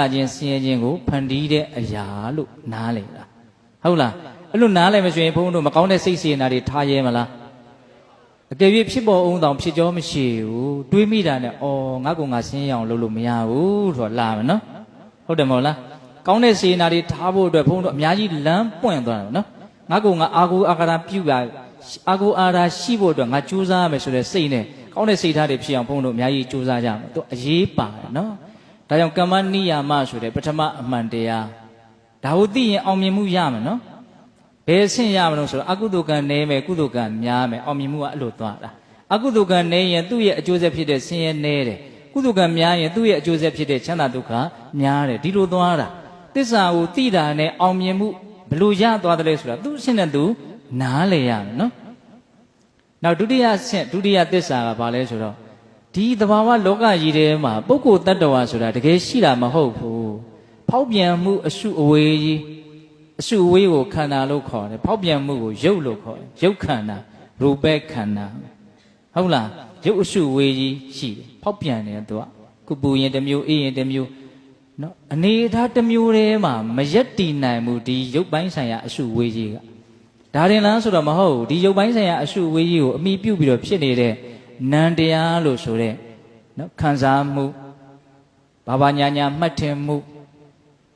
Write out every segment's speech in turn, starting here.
အချင်းဆင်းရဲခြင်းကိုဖန်တီးတဲ့အရာလို့နားလည်လားဟုတ်လားအဲ့လိုနားလည်မဆိုရင်ဘုန်းတို့မကောင်းတဲ့စိတ်စေနာတွေထားရဲမလားအကယ်၍ဖြစ်ပေါ်အောင်တောင်ဖြစ်ကြောမရှိဘူးတွေးမိတာနဲ့အော်ငါကငါဆင်းရအောင်လုပ်လို့မရဘူးဆိုတော့လာမယ်နော်ဟုတ်တယ်မဟုတ်လားကောင်းတဲ့စေနာတွေထားဖို့အတွက်ဘုန်းတို့အများကြီးလမ်းပွင့်သွားတယ်နော်ငါကငါအာကိုအာကာရပြုပါအာကိုအာရာရှိဖို့အတွက်ငါကြိုးစားရမယ်ဆိုတဲ့စိတ်နဲ့ကောင်းတဲ့စိတ်ထားတွေဖြစ်အောင်ဘုန်းတို့အများကြီးကြိုးစားကြမယ်သူအရေးပါတယ်နော် ဒါကြောင့်ကမ္မနိယာမဆိုတဲ့ပထမအမှန်တရားဒါကိုသိရင်အောင်မြင်မှုရမယ်နော်ဘယ်အဆင့်ရမလို့ဆိုတော့အကုသိုလ်ကံနည်းမယ်ကုသိုလ်ကံများမယ်အောင်မြင်မှုကအဲ့လိုသွားတာအကုသိုလ်ကံနည်းရင်သူ့ရဲ့အကျိုးဆက်ဖြစ်တဲ့ဆင်းရဲနည်းတယ်ကုသိုလ်ကံများရင်သူ့ရဲ့အကျိုးဆက်ဖြစ်တဲ့ချမ်းသာဒုက္ခများတယ်ဒီလိုသွားတာတစ္ဆာကိုသိတာနဲ့အောင်မြင်မှုဘယ်လိုရသွားတယ်လဲဆိုတာသူ့အဆင့်နဲ့သူနားလေရမယ်နော်နောက်ဒုတိယအဆင့်ဒုတိယတစ္ဆာကဘာလဲဆိုတော့ ဒီသဘာဝလောကကြီးထဲမှာပုဂ္ဂိုလ်တ attva ဆိုတာတကယ်ရှိတာမဟုတ်ဘူးဖောက်ပြန်မှုအစုအဝေးကြီးအစုအဝေးကိုခန္ဓာလို့ခေါ်တယ်ဖောက်ပြန်မှုကိုရုပ်လို့ခေါ်တယ်ရုပ်ခန္ဓာရူပခန္ဓာဟုတ်လားရုပ်အစုအဝေးကြီးရှိတယ်ဖောက်ပြန်တယ်သူကကုပူရင်တစ်မျိုးအေးရင်တစ်မျိုးနော်အနေအထားတစ်မျိုးတည်းမှာမရက်တည်နိုင်ဘူးဒီရုပ်ပိုင်းဆိုင်ရာအစုအဝေးကြီးကဒါရင်လားဆိုတော့မဟုတ်ဘူးဒီရုပ်ပိုင်းဆိုင်ရာအရှုအဝေးကြီးကိုအမိပြုတ်ပြီးတော့ဖြစ်နေတဲ့ နံတရားလို့ဆိုတဲ့နော်ခံစားမှုဘာဘာညာညာမှတ်ထင်မှု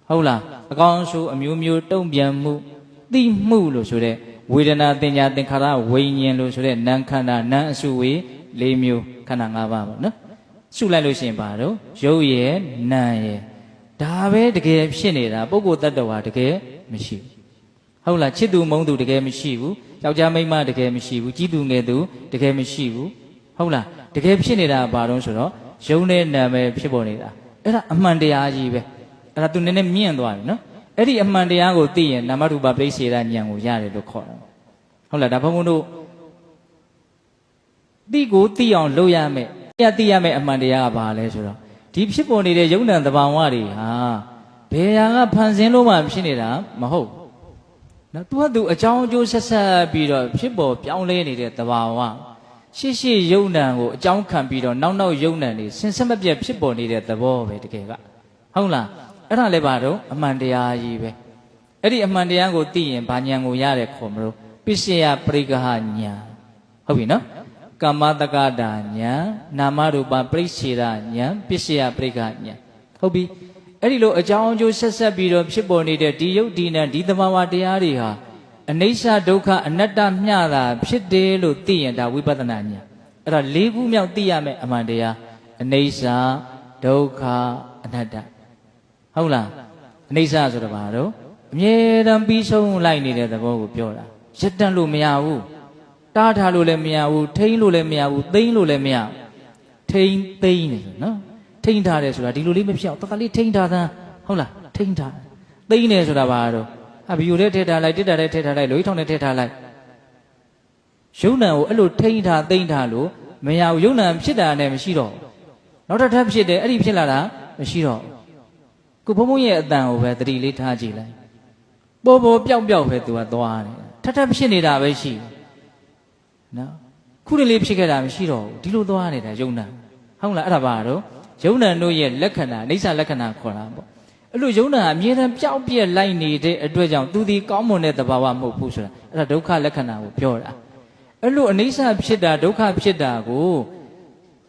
ဟုတ်လားအကောင်းဆိုးအမျိုးမျိုးတုံ့ပြန်မှုသိမှုလို့ဆိုတဲ့ဝေဒနာတင်ညာသင်္ခါရဝိညာဉ်လို့ဆိုတဲ့နံခန္ဓာနံအစုဝေး၄မျိုးခန္ဓာ၅ပါးပေါ့နော်စုလိုက်လို့ရှိရင်ပါတော့ရုပ်ရဲ့နံရဲ့ဒါပဲတကယ်ဖြစ်နေတာပုဂ္ဂိုလ်တ attva တကယ်မရှိဘူးဟုတ်လားချစ်သူမုန်းသူတကယ်မရှိဘူးယောက်ျားမိန်းမတကယ်မရှိဘူးကြီးသူငယ်သူတကယ်မရှိဘူး ဟုတ်လားတကယ်ဖြစ်နေတာကဘာလို့ဆိုတော့ယုံတဲ့နာမည်ဖြစ်ပေါ်နေတာအဲ့ဒါအမှန်တရားကြီးပဲအဲ့ဒါသူနည်းနည်းမြင့်သွားပြီနော်အဲ့ဒီအမှန်တရားကိုသိရင်နာမရူပပြိစေရဉာဏ်ကိုရတယ်လို့ခေါ်တာဟုတ်လားဒါဘုန်းဘုန်းတို့သိကိုသိအောင်လုပ်ရမယ်တရားသိရမယ်အမှန်တရားကဘာလဲဆိုတော့ဒီဖြစ်ပေါ်နေတဲ့ယုံနံတဘာဝတွေဟာဘယ်ဟာကဖန်ဆင်းလို့မှဖြစ်နေတာမဟုတ်ဘူးနော်သူကသူအကြောင်းအကျိုးဆက်ဆက်ပြီးတော့ဖြစ်ပေါ်ပြောင်းလဲနေတဲ့သဘာဝ ရှေ့ရှေ့ယုံနံကိုအကြောင်းခံပြီးတော့နောက်နောက်ယုံနံတွေဆင်ဆက်မပြတ်ဖြစ်ပေါ်နေတဲ့သဘောပဲတကယ်ကဟုတ်လားအဲ့ဒါလည်းပါတော့အမှန်တရားကြီးပဲအဲ့ဒီအမှန်တရားကိုသိရင်ဘာဉာဏ်ကိုရတဲ့ခေါ်မလို့ပိစ္ဆေယပရိက္ခဟဉာဏ်ဟုတ်ပြီနော်ကမ္မတက္ကတာဉာဏ်နာမရူပပရိစ္ဆေဒဉာဏ်ပိစ္ဆေယပရိက္ခဉာဏ်ဟုတ်ပြီအဲ့ဒီလိုအကြောင်းအကျိုးဆက်ဆက်ပြီးတော့ဖြစ်ပေါ်နေတဲ့ဒီယုတ်ဒီနံဒီသဘာဝတရားတွေဟာ အနိစ္စဒုက္ခအနတ္တမျှတာဖြစ်တယ်လို့သိရင်ဒါဝိပဿနာဉာဏ်အဲ့ဒါ၄ခုမြောက်သိရမယ်အမှန်တရားအနိစ္စဒုက္ခအနတ္တဟုတ်လားအနိစ္စဆိုတော့ဘာတော့အမြဲတမ်းပြီးဆုံးလိုက်နေတဲ့သဘောကိုပြောတာရက်တန့်လို့မရဘူးတားထားလို့လည်းမရဘူးထိန်းလို့လည်းမရဘူးသိမ်းလို့လည်းမရဘူးထိန်းသိမ်းနေဆိုနော်ထိန်းထားတယ်ဆိုတာဒီလိုလေးမဖြစ်အောင်တခါလေးထိန်းထားတာဟုတ်လားထိန်းထားသိမ့်တယ်ဆိုတာဘာတော့ အဘီယိုတဲ့ထည့်ထားလိုက်တစ်တာတဲ့ထည့်ထားလိုက်လွေးထောင်တဲ့ထည့်ထားလိုက်ယုံနံကိုအဲ့လိုထိန်းထားသိမ့်ထားလို့မရဘူးယုံနံဖြစ်တာနဲ့မရှိတော့ဘူးနောက်တစ်ထပ်ဖြစ်တယ်အဲ့ဒီဖြစ်လာတာမရှိတော့ဘူးခုဘုံဘုံရဲ့အတန်ကိုပဲတတိလေးထားကြည့်လိုက်ပေါ်ပေါ်ပျောက်ပျောက်ပဲသူကသွားတယ်ထပ်ထပ်ဖြစ်နေတာပဲရှိတယ်နော်ခုတည်းလေးဖြစ်ခဲ့တာမရှိတော့ဘူးဒီလိုသွားနေတာယုံနံဟုတ်လားအဲ့ဒါဘာတော့ယုံနံတို့ရဲ့လက္ခဏာအိဋ္ဌလက္ခဏာခေါ်တာပေါ့ အဲ့လိုယုံနံအမြဲတမ်းပျောက်ပြက်လိုက်နေတဲ့အတွက်ကြောင့်သူဒီကောင်းမွန်တဲ့သဘာဝမဟုတ်ဘူးဆိုတာအဲ့ဒါဒုက္ခလက္ခဏာကိုပြောတာအဲ့လိုအနိစ္စဖြစ်တာဒုက္ခဖြစ်တာကို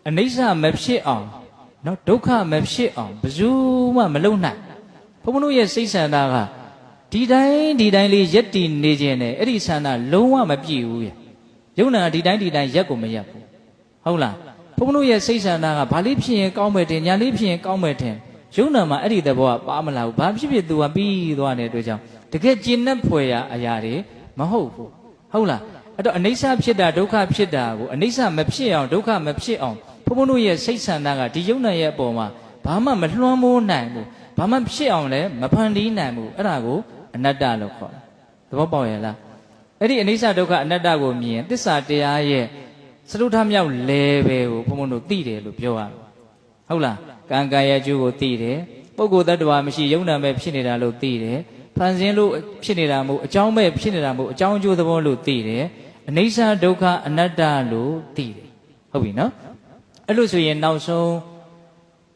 အနိစ္စမဖြစ်အောင်နော်ဒုက္ခမဖြစ်အောင်ဘယ်သူမှမလုပ်နိုင်ဘုန်းဘုန်းတို့ရဲ့စိတ်ဆန္ဒကဒီတိုင်းဒီတိုင်းလေးရက်တည်နေခြင်းနဲ့အဲ့ဒီဆန္ဒလုံးဝမပြည့်ဘူးရဲ့ယုံနံကဒီတိုင်းဒီတိုင်းရက်ကိုမရက်ဘူးဟုတ်လားဘုန်းဘုန်းတို့ရဲ့စိတ်ဆန္ဒကဘာလေးဖြစ်ရင်ကောင်းမယ်တင်ညာလေးဖြစ်ရင်ကောင်းမယ်တင် ယုံနာမှာအဲ့ဒီသဘောကပါမလာဘူးဘာဖြစ်ဖြစ်သူကပြီးသွားတဲ့အတွက်ကြောင့်တကယ်ကျင့်တဲ့ဖွယ်ရာအရာတွေမဟုတ်ဘူးဟုတ်လားအဲ့တော့အနိစ္စဖြစ်တာဒုက္ခဖြစ်တာကိုအနိစ္စမဖြစ်အောင်ဒုက္ခမဖြစ်အောင်ဘုန်းဘုန်းတို့ရဲ့စိတ်ဆန္ဒကဒီယုံနာရဲ့အပေါ်မှာဘာမှမလွှမ်းမိုးနိုင်ဘူးဘာမှဖြစ်အောင်လည်းမဖန်တီးနိုင်ဘူးအဲ့ဒါကိုအနတ္တလို့ခေါ်တယ်သဘောပေါက်ရဲ့လားအဲ့ဒီအနိစ္စဒုက္ခအနတ္တကိုမြင်သစ္စာတရားရဲ့စရုထမြောက်လဲပဲကိုဘုံဘုံတို့သိတယ်လို့ပြောရမယ်ဟုတ်လား ကံကံရဲ့အကျိုးကိုသိတယ်ပုဂ္ဂိုလ်တ attva မရှိယုံနာမဲ့ဖြစ်နေတာလို့သိတယ်ဖန်ဆင်းလို့ဖြစ်နေတာမဟုတ်အကြောင်းမဲ့ဖြစ်နေတာမဟုတ်အကြောင်းအကျိုးသဘောလို့သိတယ်အနိစ္စဒုက္ခအနတ္တလို့သိတယ်ဟုတ်ပြီနော်အဲ့လို့ဆိုရင်နောက်ဆုံး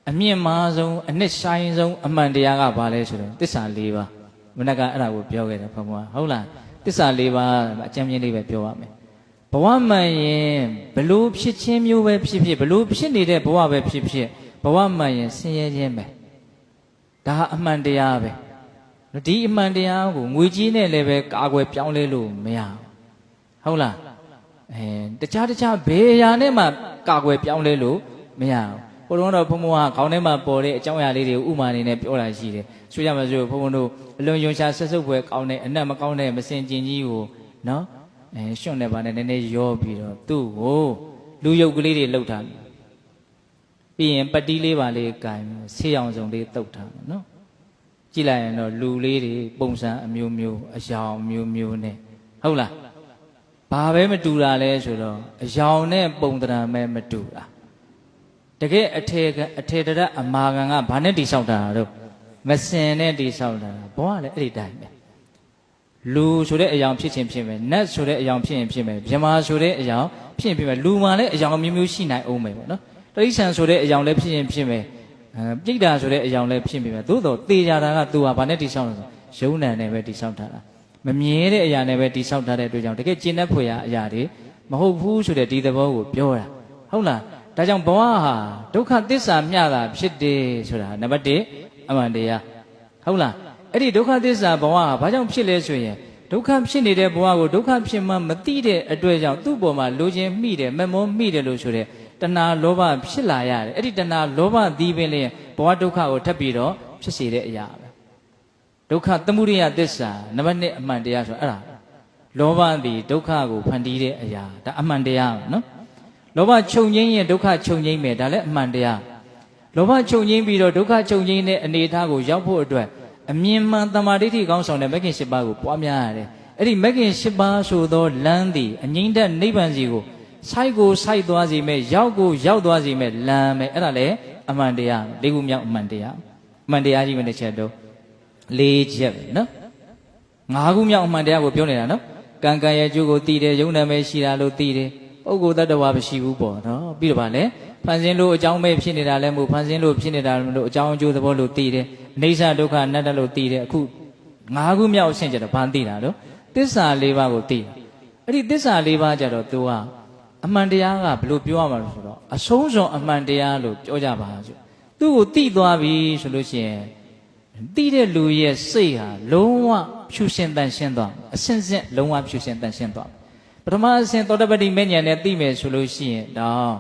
အမြင့်မားဆုံးအနှစ်ဆိုင်ဆုံးအမှန်တရားကဘာလဲဆိုတော့တစ္ဆာ၄ပါးမနက်ကအဲ့ဒါကိုပြောခဲ့တယ်ဘုံဘွားဟုတ်လားတစ္ဆာ၄ပါးအကျဉ်းချင်းလေးပဲပြောရမယ်ဘဝမှန်ရင်ဘလို့ဖြစ်ချင်းမျိုးပဲဖြစ်ဖြစ်ဘလို့ဖြစ်နေတဲ့ဘဝပဲဖြစ်ဖြစ် ဘဝမှန်ရင်ဆင်းရဲခြင်းပဲဒါဟာအမှန်တရားပဲဒီအမှန်တရားကိုငွေကြီးနဲ့လည်းပဲကာကွယ်ပြောင်းလဲလို့မရဘူးဟုတ်လားအဲတခြားတခြားဘယ်အရာနဲ့မှကာကွယ်ပြောင်းလဲလို့မရဘူးဘုံတော့ဘုံဘုံကခေါင်းထဲမှာပေါ်တဲ့အကြောင်းအရာလေးတွေကိုဥမာအနေနဲ့ပြောတာရှိတယ်ဆိုရမှာဆိုဘုံဘုံတို့အလွန်ယုံရှာဆက်စုပ်ပွဲကောင်းတဲ့အနက်မကောင်းတဲ့မစင်ကျင်ကြီးကိုနော်အဲရှွန့်နေပါနဲ့နည်းနည်းရောပြီးတော့သူ့ကိုလူယုတ်ကလေးတွေလှုပ်ထားတယ် ပြီးရင်ပတိလေးပါလေးကင်ဆေးရောင်စုံလေးတုတ်ထားတယ်နော်ကြည့်လိုက်ရင်တော့လူလေးတွေပုံစံအမျိုးမျိုးအယောင်အမျိုးမျိုးနဲ့ဟုတ်လားဘာပဲမတူတာလဲဆိုတော့အယောင်နဲ့ပုံတံပဲမတူတာတကယ်အထေကအထေတရအမာခံကဘာနဲ့တိဆောက်တာတော့မစင်နဲ့တိဆောက်တာဘောကလည်းအဲ့ဒီတိုင်းပဲလူဆိုတဲ့အယောင်ဖြစ်ခြင်းဖြစ်မယ်နတ်ဆိုတဲ့အယောင်ဖြစ်ရင်ဖြစ်မယ်မြမာဆိုတဲ့အယောင်ဖြစ်ရင်ဖြစ်မယ်လူမှလည်းအယောင်မျိုးမျိုးရှိနိုင်အောင်မယ်ပေါ့နော် တရိษံဆိုတဲ့အယောင်လည်းဖြစ်ရင်ဖြစ်မယ်အဲပြိတ္တာဆိုတဲ့အယောင်လည်းဖြစ်ပြီပဲသို့တော့သေကြတာကသူဟာဘာနဲ့တိဆောက်လဲဆိုရုံးနံနဲ့ပဲတိဆောက်ထားတာမမြဲတဲ့အရာနဲ့ပဲတိဆောက်ထားတဲ့အတွက်ကြောင့်တကယ်ကျင့်တတ်ဖွယ်ရာအရာတွေမဟုတ်ဘူးဆိုတဲ့ဒီသဘောကိုပြောတာဟုတ်လားဒါကြောင့်ဘဝဟာဒုက္ခသစ္စာမျှတာဖြစ်တယ်ဆိုတာနံပါတ်1အမှန်တရားဟုတ်လားအဲ့ဒီဒုက္ခသစ္စာဘဝဟာဘာကြောင့်ဖြစ်လဲဆိုရင်ဒုက္ခဖြစ်နေတဲ့ဘဝကိုဒုက္ခဖြစ်မှမသိတဲ့အတွက်ကြောင့်သူ့ပေါ်မှာလိုချင်မိတယ်မမောမိတယ်လို့ဆိုတဲ့ တဏှာလောဘဖြစ်လာရတယ်အဲ့ဒီတဏှာလောဘသီးပင်လျင်ဘဝဒုက္ခကိုထပ်ပြီးတော့ဖြစ်စေတဲ့အရာပဲဒုက္ခသမုဒိယသစ္စာနံပါတ်1အမှန်တရားဆိုအဲ့ဒါလောဘသည်ဒုက္ခကိုဖန်တီးတဲ့အရာဒါအမှန်တရားပဲနော်လောဘချုပ်ငိမ့်ရင်ဒုက္ခချုပ်ငိမ့်မယ်ဒါလည်းအမှန်တရားလောဘချုပ်ငိမ့်ပြီးတော့ဒုက္ခချုပ်ငိမ့်တဲ့အနေအထားကိုရောက်ဖို့အတွက်အမြင်မှန်တမာဒိဋ္ဌိကောင်းဆောင်တဲ့မဂ်ခင်၈ပါးကိုပွားများရတယ်အဲ့ဒီမဂ်ခင်၈ပါးဆိုသောလမ်းသည်အငိမ့်တဲ့နိဗ္ဗာန်စီကို စိုက်ကိုစိုက်သွားစီမဲ့ရောက်ကိုရောက်သွားစီမဲ့လမ်းပဲအဲ့ဒါလည်းအမှန်တရားလေးခုမြောက်အမှန်တရားအမှန်တရားကြီးပဲတစ်ချက်တော့လေးချက်ပဲနော်ငါးခုမြောက်အမှန်တရားကိုပြောနေတာနော်ကံကံရဲ့အကျိုးကိုသိတယ်ယုံနာမဲရှိတာလို့သိတယ်ပုဂ္ဂိုလ်တ attva မရှိဘူးပေါ့နော်ပြီးတော့ဗာလဲဖန်ဆင်းလို့အကြောင်းမဲ့ဖြစ်နေတာလည်းမဟုတ်ဖန်ဆင်းလို့ဖြစ်နေတာလို့အကြောင်းအကျိုးသဘောလို့သိတယ်အိဋ္ဌဒုက္ခအနတ္တလို့သိတယ်အခုငါးခုမြောက်အဆင့်ကျတော့ဘာသိတာတော့သစ္စာ၄ပါးကိုသိတယ်အဲ့ဒီသစ္စာ၄ပါးကျတော့ तू က အမှန်တရားကဘယ်လိုပြောရမှာလဲဆိုတော့အဆုံးစွန်အမှန်တရားလို့ပြောကြပါစို့သူ့ကိုသိသွားပြီဆိုလို့ရှိရင်သိတဲ့လူရဲ့စိတ်ဟာလုံးဝဖြူရှင်တန်ရှင်းသွားအစင်စင်လုံးဝဖြူရှင်တန်ရှင်းသွားပထမအဆင့်သောတပတိမဉ္ဇဉ်နဲ့သိမယ်ဆိုလို့ရှိရင်တော့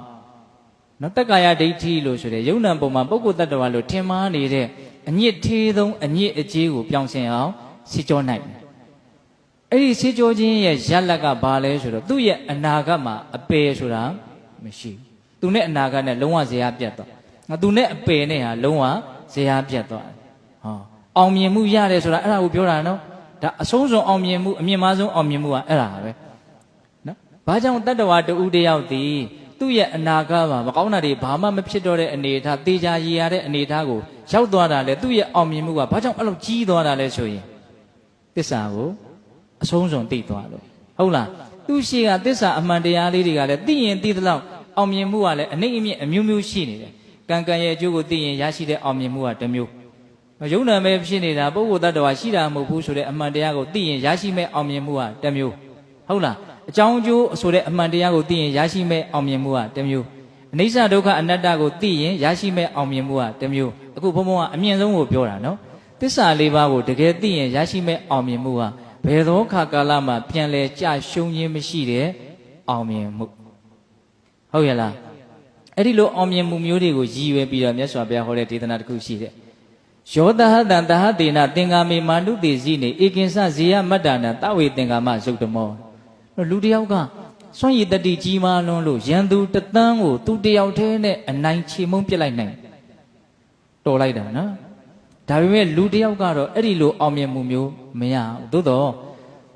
နော်တက္ကာယဒိဋ္ဌိလို့ဆိုတဲ့ယုံနံပုံမှာပုဂ္ဂိုလ်တ attva လို့ထင်မှားနေတဲ့အညစ်သေးဆုံးအညစ်အကြေးကိုပြောင်းဆင်အောင်စီကြောနိုင်တယ် အဲ့ဒီစေကြောခြင်းရဲ့ရလက်ကဘာလဲဆိုတော့သူ့ရဲ့အနာဂတ်မှာအပယ်ဆိုတာမရှိဘူး။သူနဲ့အနာဂတ်နဲ့လုံးဝဇေယျပြတ်သွား။ငါသူနဲ့အပယ်နဲ့ဟာလုံးဝဇေယျပြတ်သွားတယ်။ဟောအောင်မြင်မှုရတယ်ဆိုတာအဲ့ဒါကိုပြောတာနော်။ဒါအဆုံးစွန်အောင်မြင်မှုအမြင့်မားဆုံးအောင်မြင်မှုကအဲ့ဒါပဲ။နော်။ဘာကြောင့်တတ္တဝါတူတယောက်ဒီသူ့ရဲ့အနာဂတ်မှာမကောင်းတာတွေဘာမှမဖြစ်တော့တဲ့အနေအထားတေချာရည်ရတဲ့အနေအထားကိုရောက်သွားတာလေသူ့ရဲ့အောင်မြင်မှုကဘာကြောင့်အဲ့လိုကြီးသွားတာလဲဆိုရင်သစ္စာကို အဆုံးစွန်သိသွားလို့ဟုတ်လားသူရှိကသစ္စာအမှန်တရားလေးတွေကလည်းသိရင်သိသလောက်အောင်မြင်မှုကလည်းအနှိမ့်အမြင့်အမျိုးမျိုးရှိနေတယ်ကံကံရဲ့အကျိုးကိုသိရင်ရရှိတဲ့အောင်မြင်မှုကတစ်မျိုးယုံနာမဲ့ဖြစ်နေတာပုဂ္ဂိုလ်တ attva ရှိတာမဟုတ်ဘူးဆိုတဲ့အမှန်တရားကိုသိရင်ရရှိမဲ့အောင်မြင်မှုကတစ်မျိုးဟုတ်လားအကြောင်းအကျိုးဆိုတဲ့အမှန်တရားကိုသိရင်ရရှိမဲ့အောင်မြင်မှုကတစ်မျိုးအနိစ္စဒုက္ခအနတ္တကိုသိရင်ရရှိမဲ့အောင်မြင်မှုကတစ်မျိုးအခုဘုံဘုံကအမြင့်ဆုံးကိုပြောတာနော်သစ္စာလေးပါးကိုတကယ်သိရင်ရရှိမဲ့အောင်မြင်မှုက ဘယ်သောခါကာလမှာပြန်လဲကြရှုံးခြင်းမရှိတဲ့အောင်မြင်မှုဟုတ်ရဲ့လားအဲ့ဒီလိုအောင်မြင်မှုမျိုးတွေကိုရည်ရွယ်ပြီးတော့မြတ်စွာဘုရားဟောတဲ့ဒေသနာတစ်ခုရှိတယ်ယောတဟတံတဟတေနသင်္ကာမေမာနုတေစီနေဧကင်္စဇေယမတ္တနာတဝေသင်္ကာမဇုတ်တမောလူတယောက်ကစွန့်ရည်တတိကြီးမားလွန်းလို့ရန်သူတသန်းကိုသူတယောက်တည်းနဲ့အနိုင်ချေမုန်းပြစ်လိုက်နိုင်တော်လိုက်တာနော် ဒါပေမဲ့လူတယောက်ကတော့အဲ့ဒီလိုအောင်မြင်မှုမျိုးမရဘူးသို့တော့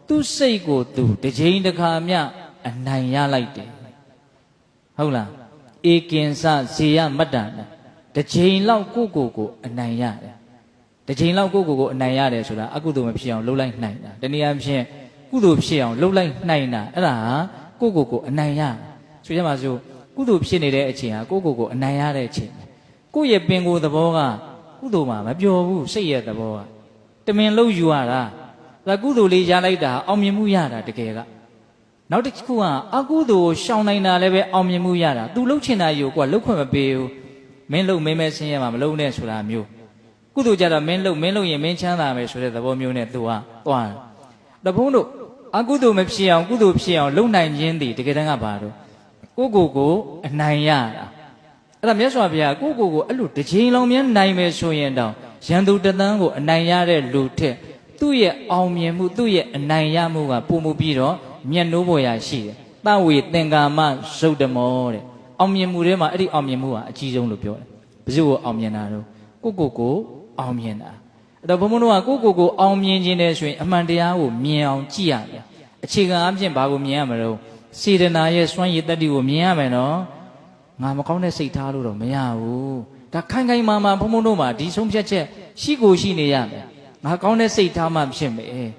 သူ့စိတ်ကိုသူတစ်ချိန်တစ်ခါမျှအနိုင်ရလိုက်တယ်ဟုတ်လားဧကင်စဇေယမတ္တနာတစ်ချိန်လောက်ကိုကိုကိုအနိုင်ရတယ်တစ်ချိန်လောက်ကိုကိုကိုအနိုင်ရတယ်ဆိုတာအကုသိုလ်မဖြစ်အောင်လှုပ်လိုက်နိုင်တာတနည်းအားဖြင့်ကုသိုလ်ဖြစ်အောင်လှုပ်လိုက်နိုင်တာအဲ့ဒါဟာကိုကိုကိုအနိုင်ရဆိုကြပါစို့ကုသိုလ်ဖြစ်နေတဲ့အချိန်ဟာကိုကိုကိုအနိုင်ရတဲ့အချိန်တကိုယ့်ရဲ့ပင်ကိုယ်သဘောက ကုသိုလ်မှာမပျော်ဘူးစိတ်ရဲ့သဘောကတမင်လို့ယူရတာဒါကုသိုလ်လေးရလိုက်တာအောင်မြင်မှုရတာတကယ်ကနောက်တစ်ခုကအကုသိုလ်ကိုရှောင်နိုင်တာလည်းပဲအောင်မြင်မှုရတာ तू လှုပ်ချင်တာယူကွာလှုပ်ခွင့်မပေးဘူးမင်းလှုပ်မင်းမဲဆင်းရဲမှာမလှုပ်နဲ့ဆိုတာမျိုးကုသိုလ်ကြတော့မင်းလှုပ်မင်းလှုပ်ရင်မင်းချမ်းသာမယ်ဆိုတဲ့သဘောမျိုးနဲ့ तू ကသွားတယ်တဘုံတို့အကုသိုလ်မဖြစ်အောင်ကုသိုလ်ဖြစ်အောင်လှုပ်နိုင်ခြင်းတည်တကယ်တမ်းကဘာတော့ကိုယ့်ကိုယ်ကိုအနိုင်ရတာ အဲ့ဒါမြတ်စွာဘုရားကိုယ့်ကိုယ်ကိုအဲ့လိုတစ်ချိန်လုံးမြဲနိုင်မယ်ဆိုရင်တောင်ရန်သူတသန်းကိုအနိုင်ရတဲ့လူထက်သူ့ရဲ့အောင်မြင်မှုသူ့ရဲ့အနိုင်ရမှုကပုံမှုပြီးတော့မျက်နှိုးပေါ်ရရှိတယ်။တဝေသင်္ကာမရုပ်တမောတဲ့။အောင်မြင်မှုထဲမှာအဲ့ဒီအောင်မြင်မှုကအကြီးဆုံးလို့ပြောတယ်။ဘယ်သူကိုအောင်မြင်တာတော့ကိုယ့်ကိုယ်ကိုအောင်မြင်တာ။အဲ့တော့ဘုံဘုံတို့ကကိုယ့်ကိုယ်ကိုအောင်မြင်ခြင်းနဲ့ဆိုရင်အမှန်တရားကိုမြင်အောင်ကြည့်ရတယ်။အခြေခံအပြင်ဘာကိုမြင်ရမလို့စေတနာရဲ့စွမ်းရည်တတ္တိကိုမြင်ရမယ်နော်။ ငါမကောင်းတဲ့စိတ်ထားလို့တော့မရဘူးဒါခိုင်ခိုင်မာမာဘုံဘုံတို့မှာဒီဆုံးဖြတ်ချက်ရှိကိုရှိနေရမယ်ငါကောင်းတဲ့စိတ်ထားမှဖြစ်မယ်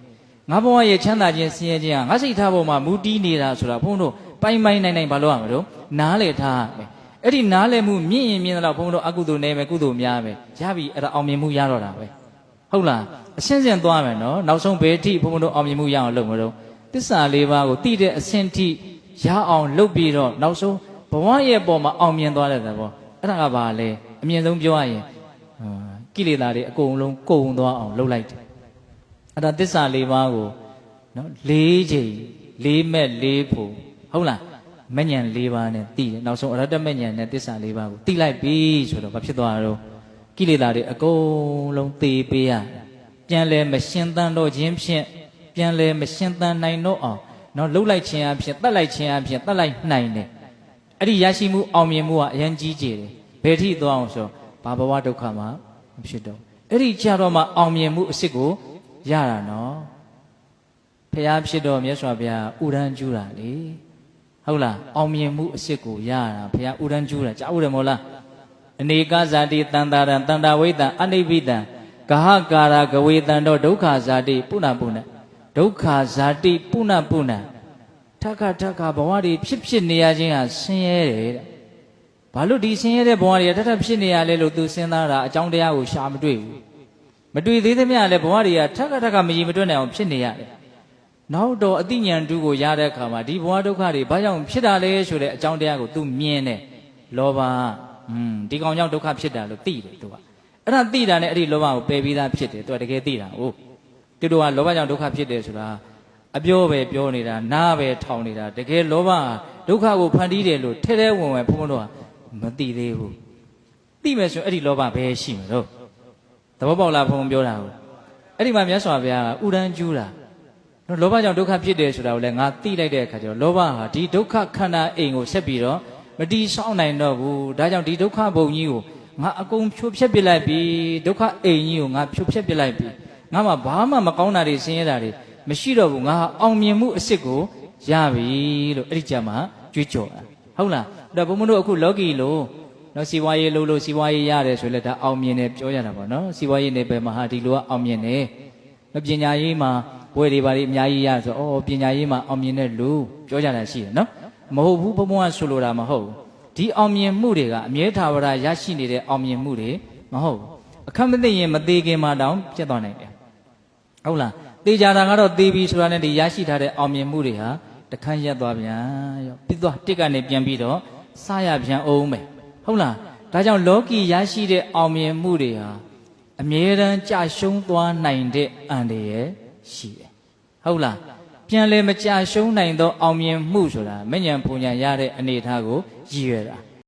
ငါဘဝရဲ့ချမ်းသာခြင်းဆင်းရဲခြင်းကငါစိတ်ထားပေါ်မှာမူတည်နေတာဆိုတာဘုံတို့ပိုင်ပိုင်နိုင်နိုင်ဘာလို့ရမလို့နားလေထားရမယ်အဲ့ဒီနားလေမှုမြင့်ရင်မြင့်တော့ဘုံတို့အကုသိုလ်နေမယ်ကုသိုလ်များမယ်ရပြီအဲ့ဒါအောင်မြင်မှုရတော့တာပဲဟုတ်လားအရှင်းစင်သွားမယ်နော်နောက်ဆုံးဘယ်အထိဘုံတို့အောင်မြင်မှုရအောင်လုပ်မလို့တစ္ဆာလေးပါးကိုတိတဲ့အဆင့်ထိရအောင်လုပ်ပြီးတော့နောက်ဆုံး ဘဝရဲ့ပေါ်မှာအောင်မြင်သွားတဲ့သဘောအဲ့ဒါကဘာလဲအမြင်ဆုံးပြောရရင်အာကိလေသာတွေအကုန်လုံးကုန်သွားအောင်လုပ်လိုက်တယ်အဲ့ဒါသစ္စာ၄ပါးကိုနော်၄ချိန်၄မဲ့၄ဖို့ဟုတ်လားမညံ၄ပါးနဲ့တည်တယ်နောက်ဆုံးအရတ္တမညံနဲ့သစ္စာ၄ပါးကိုတည်လိုက်ပြီဆိုတော့ဘာဖြစ်သွားတော့ကိလေသာတွေအကုန်လုံးသေပေးရပြန်လဲမရှင်းတန်းတော့ခြင်းဖြင့်ပြန်လဲမရှင်းတန်းနိုင်တော့အောင်နော်လှုပ်လိုက်ခြင်းအဖြစ်တတ်လိုက်ခြင်းအဖြစ်တတ်လိုက်နိုင်တယ် အဲ့ဒီရရှိမှုအောင်မြင်မှုကအရင်ကြီးကျယ်တယ်ဘယ်ထိသွားအောင်ဆိုဘာဘဝဒုက္ခမှာမဖြစ်တော့အဲ့ဒီကြတော့မှအောင်မြင်မှုအစ်စ်ကိုရတာနော်ဖះဖြစ်တော့မြတ်စွာဘုရားဥရန်ကျူးတာလေဟုတ်လားအောင်မြင်မှုအစ်စ်ကိုရတာဖះဥရန်ကျူးတာကြားဦးတယ်မို့လားအနေကဇာတိတန်တာရံတန်တာဝိတံအနိဗ္ဗိတံဂဟကာရဂဝေတံတော့ဒုက္ခဇာတိပုဏ္ဏပုဏ္ဏဒုက္ခဇာတိပုဏ္ဏပုဏ္ဏ ထက်ခါထက်ခါဘဝတွေဖြစ်ဖြစ်နေရခြင်းဟာဆင်းရဲတယ်တဲ့။ဘာလို့ဒီဆင်းရဲတဲ့ဘဝတွေထက်ထက်ဖြစ်နေရလဲလို့သူစဉ်းစားတာအကြောင်းတရားကိုရှာမတွေ့ဘူး။မတွေ့သေးသမျှလည်းဘဝတွေကထက်ခါထက်ခါမကြီးမတွက်နိုင်အောင်ဖြစ်နေရတယ်။နောက်တော့အတိညာဏ်တူကိုရတဲ့အခါမှာဒီဘဝဒုက္ခတွေဘာကြောင့်ဖြစ်တာလဲဆိုတဲ့အကြောင်းတရားကိုသူမြင်တယ်။လောဘอืมဒီကောင်ကြောင့်ဒုက္ခဖြစ်တာလို့သိတယ်သူက။အဲ့ဒါသိတာနဲ့အဲ့ဒီလောဘကိုပယ်ပြီးသားဖြစ်တယ်သူကတကယ်သိတာ။ဟုတ်။သူတို့ကလောဘကြောင့်ဒုက္ခဖြစ်တယ်ဆိုတာ အပြောပဲပြောနေတာနားပဲထောင်နေတာတကယ်လောဘဒုက္ခကိုဖန်တီးတယ်လို့ထဲထဲဝင်ဝင်ဘုန်းဘုန်းတို့ကမသိသေးဘူးသိမယ်ဆိုရင်အဲ့ဒီလောဘဘယ်ရှိမလို့သဘောပေါက်လားဘုန်းဘုန်းပြောတာကိုအဲ့ဒီမှာမြတ်စွာဘုရားကဥဒန်းကျူးတာနော်လောဘကြောင့်ဒုက္ခဖြစ်တယ်ဆိုတာကိုလည်းငါသိလိုက်တဲ့အခါကျတော့လောဘဟာဒီဒုက္ခခန္ဓာအိမ်ကိုဆက်ပြီးတော့မတီးဆောင်နိုင်တော့ဘူးဒါကြောင့်ဒီဒုက္ခဘုံကြီးကိုငါအကုန်ဖြိုဖျက်ပစ်လိုက်ပြီဒုက္ခအိမ်ကြီးကိုငါဖြိုဖျက်ပစ်လိုက်ပြီငါမှဘာမှမကောင်းတာတွေဆင်းရဲတာတွေ မရှိတော့ဘူးငါဟာအောင်မြင်မှုအစ်စ်ကိုရပြီလို့အဲ့ဒီကြမှာကြွေးကြော်တာဟုတ်လားအဲ့တော့ဘုံမတို့အခုလောကီလို့နော်စီဝါရေးလို့လို့စီဝါရေးရတယ်ဆိုလဲဒါအောင်မြင်တယ်ပြောရတာပေါ့နော်စီဝါရေးနယ်ပယ်မှာဟာဒီလိုကအောင်မြင်တယ်နော်ပညာရေးမှာဘွဲတွေပါလိအများကြီးရဆိုဩပညာရေးမှာအောင်မြင်တဲ့လူပြောကြတာရှိတယ်နော်မဟုတ်ဘူးဘုံဘုံကဆိုလိုတာမဟုတ်ဘူးဒီအောင်မြင်မှုတွေကအမြဲထာဝရရရှိနေတဲ့အောင်မြင်မှုတွေမဟုတ်ဘူးအခက်မသိရင်မသေးခင်မှာတောင်ပြတ်သွားနိုင်တယ်ဟုတ်လား တေချာတာကတော့သေပြီဆိုတာနဲ့ဒီရရှိထားတဲ့အောင်မြင်မှုတွေဟာတခန်းရက်သွားပြန်ရောပြီးသွားတစ်ကနေပြန်ပြီးတော့စရပြန်အောင်မယ်ဟုတ်လားဒါကြောင့်လောကီရရှိတဲ့အောင်မြင်မှုတွေဟာအမြဲတမ်းကြာရှုံးသွားနိုင်တဲ့အန္တရာယ်ရှိတယ်ဟုတ်လားပြန်လဲမကြာရှုံးနိုင်သောအောင်မြင်မှုဆိုတာမဉ္ဇဉ်ပူညာရတဲ့အနေအထားကိုရည်ရွယ်တာ